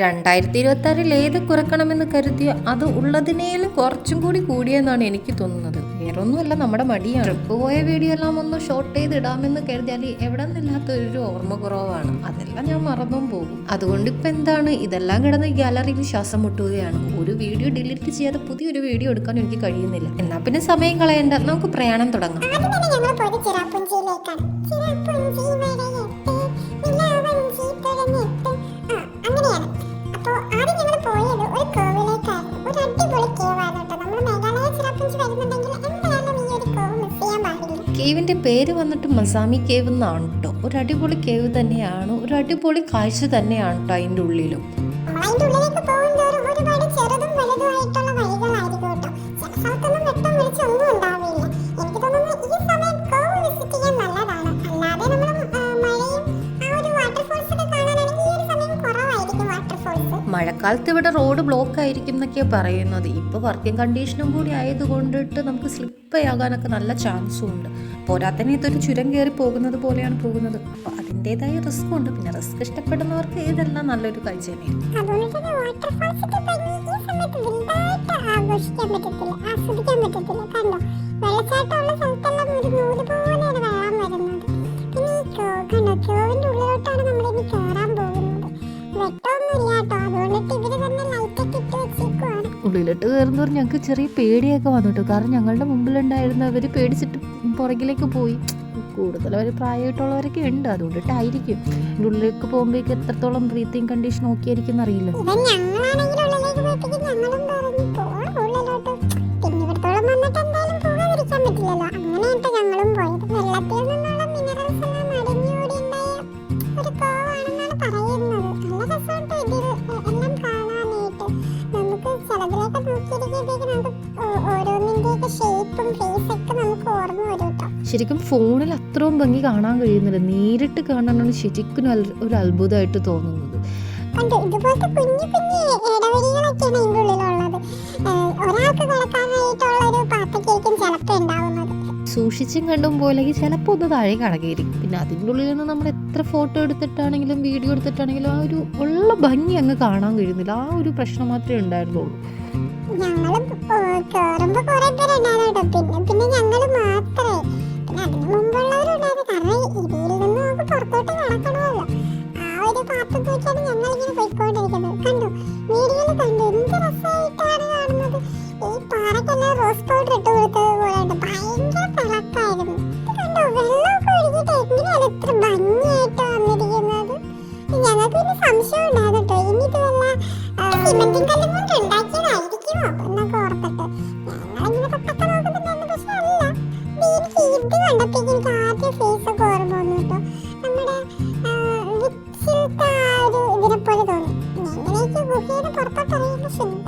രണ്ടായിരത്തി ഇരുപത്തി ആറിൽ ഏത് കുറക്കണമെന്ന് കരുതിയോ അത് ഉള്ളതിനേലും കുറച്ചും കൂടി കൂടിയെന്നാണ് എനിക്ക് തോന്നുന്നത്. വേറൊന്നുമല്ല നമ്മുടെ മടിയാണ്. ട്രിപ്പ് പോയ വീഡിയോ എല്ലാം ഒന്ന് ഷോർട്ട് ചെയ്ത് ഇടാമെന്ന് കരുതിയാൽ എവിടെ നിന്നില്ലാത്തൊരു ഓർമ്മ കുറവാണ്. അതെല്ലാം ഞാൻ മറന്നും പോകും. അതുകൊണ്ട് ഇപ്പം എന്താണ്? ഇതെല്ലാം കിടന്ന് ഗാലറിയിൽ ശ്വാസം മുട്ടുകയാണ്. ഒരു വീഡിയോ ഡിലീറ്റ് ചെയ്യാതെ പുതിയൊരു വീഡിയോ എടുക്കാൻ എനിക്ക് കഴിയുന്നില്ല. എന്നാ പിന്നെ സമയം കളയണ്ട. നമുക്ക് പ്രയാണം തുടങ്ങാം. കേവിന്റെ പേര് വന്നിട്ട് മസാമി കേവ് എന്നാണ് കേട്ടോ. ഒരു അടിപൊളി കേവ് തന്നെയാണ്. ഒരു അടിപൊളി കാഴ്ച തന്നെയാണ് കേട്ടോ അതിന്റെ ഉള്ളിലും. മഴക്കാലത്ത് ഇവിടെ റോഡ് ബ്ലോക്ക് ആയിരിക്കും എന്നൊക്കെയാണ് പറയുന്നത്. ഇപ്പോൾ വർക്കിംഗ് കണ്ടീഷനും കൂടി ആയതുകൊണ്ടിട്ട് നമുക്ക് സ്ലിപ്പ് ആകാനൊക്കെ നല്ല ചാൻസും ഉണ്ട്. പോരാത്തന്നെ ഇതൊരു ചുരം കയറി പോകുന്നത് പോലെയാണ് പോകുന്നത്. അപ്പോൾ അതിന്റെതായ റിസ്ക് ഉണ്ട്. പിന്നെ റിസ്ക് ഇഷ്ടപ്പെടുന്നവർക്ക് ഇതെല്ലാം നല്ലൊരു കാഴ്ച തന്നെയാണ് ആഘോഷിക്കാൻ ആസ്വദിക്കാൻ കണ്ടോ? സ്ഥലത്തെല്ലാം ഉള്ളിലോട്ട് കയറുന്നവർ ഞങ്ങൾക്ക് ചെറിയ പേടിയൊക്കെ വന്നിട്ടു. കാരണം ഞങ്ങളുടെ മുമ്പിലുണ്ടായിരുന്നവർ പേടിച്ചിട്ട് പുറകിലേക്ക് പോയി. കൂടുതൽ അവർ പ്രായമായിട്ടുള്ളവരൊക്കെ ഉണ്ട്. അതുകൊണ്ടിട്ടായിരിക്കും. ഇതിന്റെ ഉള്ളിലേക്ക് പോകുമ്പോഴേക്ക് എത്രത്തോളം ബ്രീത്തിങ് കണ്ടീഷൻ നോക്കിയായിരിക്കും എന്നറിയില്ല ഉള്ളിലേക്ക് പോയപ്പോഴേക്കും ഞങ്ങളും ഓരോന്നിന്റെയൊക്കെ ഷേപ്പും ഫേസൊക്കെ നമുക്ക് ഓർമ്മ വരും കേട്ടോ ശരിക്കും ഫോണിൽ അത്രയും ഭംഗി കാണാൻ കഴിയുന്നില്ല. നേരിട്ട് കാണാനാണ് ശരിക്കും ഒരു അത്ഭുതമായിട്ട് തോന്നുന്നത്. ഇതുപോലത്തെ കുഞ്ഞു കുഞ്ഞു ഇതിന്റെ ഉള്ളിലുള്ളത്. ഒരാൾക്ക് ഒരു പാത്രക്കേക്കും ചിലപ്പോൾ ഉണ്ടാവുന്നത്. സൂക്ഷിച്ചും കണ്ടും പോലെ ചിലപ്പോൾ ഒന്ന് താഴെ കണക്കിയിരിക്കും. പിന്നെ അതിന്റെ ഉള്ളിൽ നിന്ന് നമ്മൾ എത്ര ഫോട്ടോ എടുത്തിട്ടാണെങ്കിലും വീഡിയോ എടുത്തിട്ടാണെങ്കിലും ആ ഒരു ഉള്ള ഭംഗി അങ്ങ് കാണാൻ കഴിയുന്നില്ല. ആ ഒരു പ്രശ്നം മാത്രമേ ഉണ്ടായിരുന്നുള്ളൂ. ഞങ്ങൾ കയറുമ്പോ കുറെ പേരുണ്ടായിരുന്നു കേട്ടോ പിന്നെ പിന്നെ ഞങ്ങൾ മാത്രമേ പിന്നെ അതിന് മുമ്പുള്ളവരുണ്ടായിരുന്നു കാരണം ഇതിൽ നിന്ന് നമുക്ക് പുറത്തോട്ട് നടക്കണമല്ലോ. ആ ഒരു പാത്രം നോക്കിയാണ് ഞങ്ങൾ ഇങ്ങനെ പോയിക്കൊണ്ടിരിക്കുന്നത്. കണ്ടു? വീഡിയോയിൽ കണ്ടു? എന്ത് രസമായിട്ടാണ് കാണുന്നത്? ഈ പാറക്കെല്ലാം റോസ് പൗഡർ ഇട്ട് കൊടുത്തത് പോലെ ഉണ്ട് ഭയങ്കര തിളക്കായിരുന്നു. കണ്ടോ? വെള്ളമൊക്കെ ഒഴുകിയിട്ട് എങ്ങനെയാണ് ഇത്ര ഭംഗിയായിട്ട് വന്നിരിക്കുന്നത്? ഞങ്ങൾക്ക് പിന്നെ സംശയം ഉണ്ടായിരുന്നു കേട്ടോ. ഇനി ഇത് വല്ല സിമെന്റും കല്ലും കുട്ടിക്ക് എനിക്ക് ആദ്യം ഫേസ് ഒക്കെ ഓർമ്മ വന്നു കേട്ടോ. നമ്മുടെ ഒരു ഇതിനെ പോലെ തോന്നി. എങ്ങനെയൊക്കെ ഗുഹയുടെ പുറത്തോട്ടറിയുന്ന ഇറങ്ങിയിട്ട്